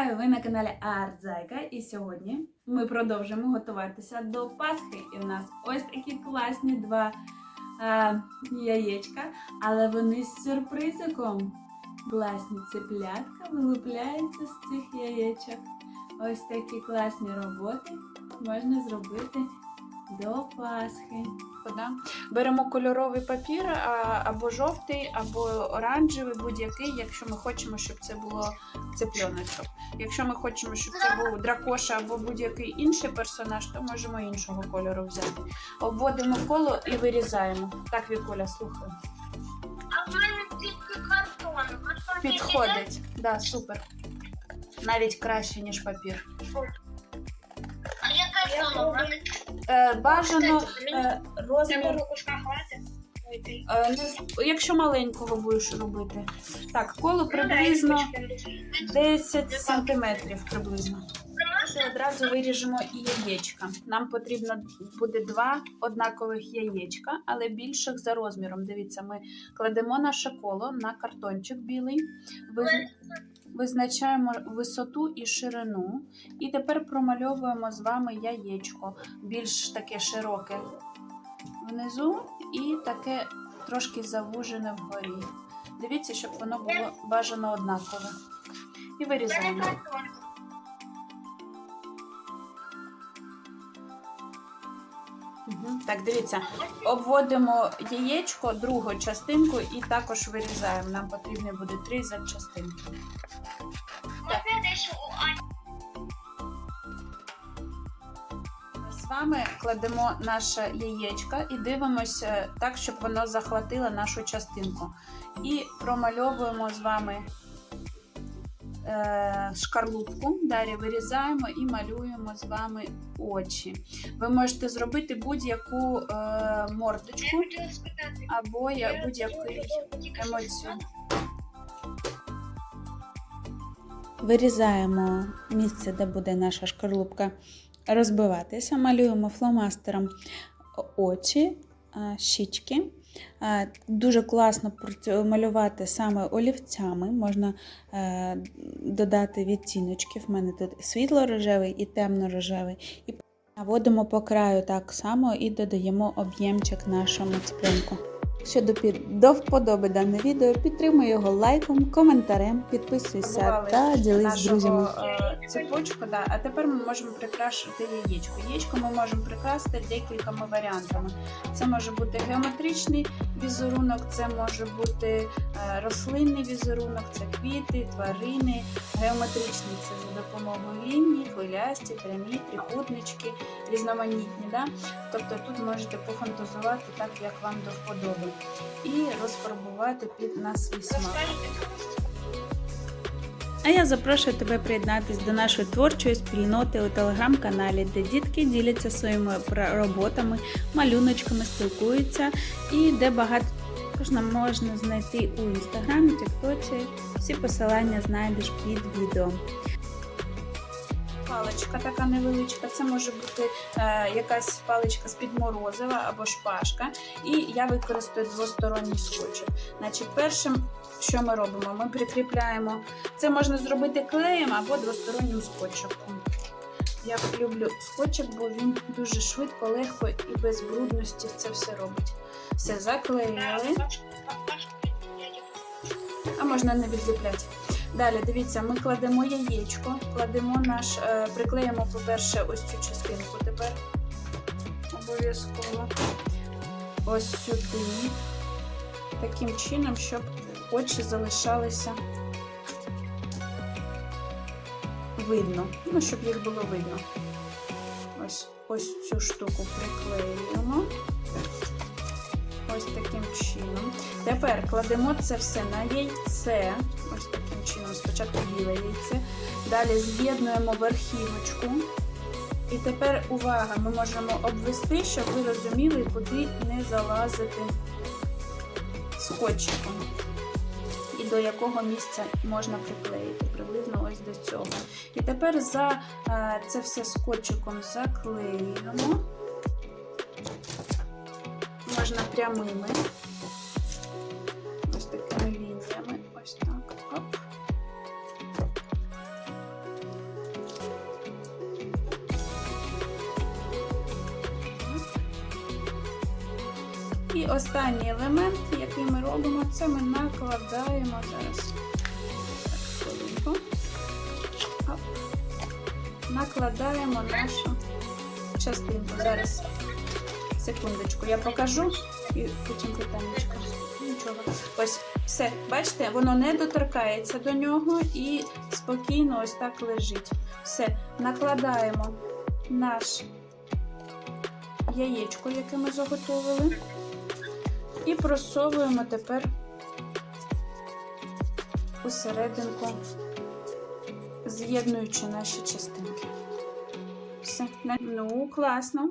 Вітаю! Ви на каналі Артзайка. І сьогодні ми продовжимо готуватися до Пасхи. І в нас ось такі класні два е, яєчка, але вони з сюрпризиком. Класні цеплятка вилупляються з цих яєчок. Ось такі класні роботи можна зробити до Пасхи. Да? Беремо кольоровий папір а, або жовтий, або оранжевий, будь-який, якщо ми хочемо, щоб це було цепльоночок. Якщо ми хочемо, щоб це був дракоша або будь-який інший персонаж, то можемо іншого кольору взяти. Обводимо коло і вирізаємо. Так, Вікуля, слухаю. А в мене тільки картон. Підходить. Да, супер. Навіть краще, ніж папір. Е, бажано е, розмір. Е, не- якщо маленького будеш робити. Так, коло приблизно 10 сантиметрів приблизно. Ще одразу виріжемо і яєчка. Нам потрібно буде два однакових яєчка, але більших за розміром. Дивіться, ми кладемо наше коло на картончик білий, виз- визначаємо висоту і ширину. І тепер промальовуємо з вами яєчко, більш таке широке внизу і таке трошки завужене вгорі. Дивіться, щоб воно було бажано однакове. І вирізаємо. Так, дивіться, обводимо яєчко, другу частинку і також вирізаємо. Нам потрібно буде три запчастинки. Можна десь у Ані. З вами кладемо наше яєчко і дивимося так, щоб воно захватило нашу частинку. І промальовуємо з вами шкарлупку. Далі вирізаємо і малюємо з вами очі. Ви можете зробити будь-яку е, мордочку або будь-який емоцію. Вирізаємо місце, де буде наша шкарлупка розбиватися. Малюємо фломастером очі, щічки. Дуже класно малювати саме олівцями. Можна е, додати відтіночки. В мене тут світло-рожевий і темно-рожевий. І наводимо по краю так само і додаємо об'ємчик нашому цеплинку. Якщо до, під- до вподоби дане відео, підтримуй його лайком, коментарем, підписуйся та ділись з друзями. е, цепочку. Да. А тепер ми можемо прикрашити яєчко. Яєчко ми можемо прикрасити декількома варіантами. Це може бути геометричний візерунок, це може бути е, рослинний візерунок, це квіти, тварини. Геометричний це за допомогою лінії, хвилясті, прямі, трикутнички, різноманітні. Да? Тобто тут можете пофантазувати так, як вам до вподоби. І розфарбувати під на свій смак. А я запрошую тебе приєднатись до нашої творчої спільноти у телеграм-каналі, де дітки діляться своїми роботами, малюночками, спілкуються і де багато також можна знайти у інстаграмі, тіктоці. Всі посилання знайдеш під відео. Паличка така невеличка, це може бути е, якась паличка з-під морозива або шпажка. І я використаю двосторонній скотч. Значить, першим, що ми робимо, ми прикріпляємо. Це можна зробити клеєм або двостороннім скотчем. Я люблю скотчик, бо він дуже швидко, легко і без брудності це все робить. Все заклеїли. а можна не відліпляти. Далі, дивіться, ми кладемо яєчко, кладемо наш, е, приклеїмо, по-перше, ось цю частинку тепер. Обов'язково. Ось сюди. Таким чином, щоб очі залишалися видно. Ну, щоб їх було видно. Ось, ось цю штуку приклеюємо. Ось таким чином. Тепер кладемо це все на яйце. Ось таким чином. Спочатку біле яйце. Далі з'єднуємо верхівочку. І тепер увага, ми можемо обвести, щоб ви розуміли, куди не залазити скотчиком. До якого місця можна приклеїти. Приблизно ось до цього. І тепер за е, це все скотчиком заклеюємо. Можна прямими. Ось такими І останній елемент, який ми робимо, це ми накладаємо зараз. Так. Накладаємо нашу частинку. Зараз. Секундочку, я покажу і потім питаннячко. Нічого. Ось, все, бачите, воно не доторкається до нього і спокійно ось так лежить. Все, накладаємо наш яєчко, яке ми заготовили, і просовуємо тепер усерединку, з'єднуючи наші частинки. Все, ну класно.